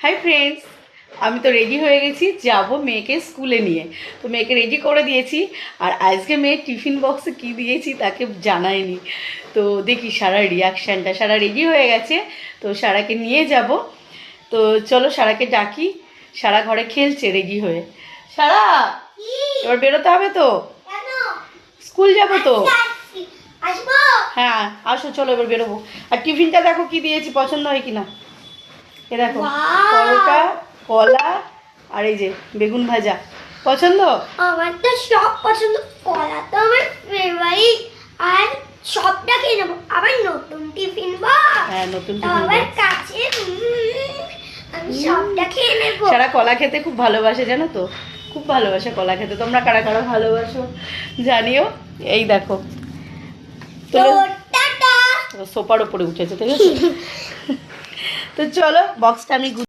Hi friends আমি তো ready হয়ে গেছি যাব মেয়েকে স্কুলে নিয়ে। তো মেয়েকে রেডি করে দিয়েছি আর আজকে মেয়ে টিফিন বক্সে কি দিয়েছি তাকে জানায়নি তো দেখি সারা রিয়াকশানটা সারা রেডি হয়ে গেছে তো সারাকে নিয়ে যাব। তো চলো সারাকে ডাকি সারা ঘরে খেলছে রেডি হয়ে। সারা এবার বেরোতে হবে তো? স্কুল যাব তো? আসছি। হ্যাঁ আসো চলো এবার বেরোবো। আর টিফিনটা দেখো কি দিয়েছি পছন্দ হয় কিনা? এ দেখো! পরোটা কলা আর এই যে বেগুন ভাজা। পছন্দ? আমার তো সব পছন্দ। কলা তো আমার ফেভারিট আর সবটা খেয়ে নেব। আবার নতুন টিফিন বক্স হ্যাঁ নতুন টিফিন আবার কাছে আমি সবটা খেয়ে নেব। সারা কলা খেতে খুব ভালোবাসে জানো তো? খুব ভালোবাসে কলা খেতে। তোমরা কারা কারা ভালোবাসো জানিও। এই দেখো। তো তো টাটা। সোপার ওপরে উঠেছে ঠিক আছে? তো চলো বক্সটা আমি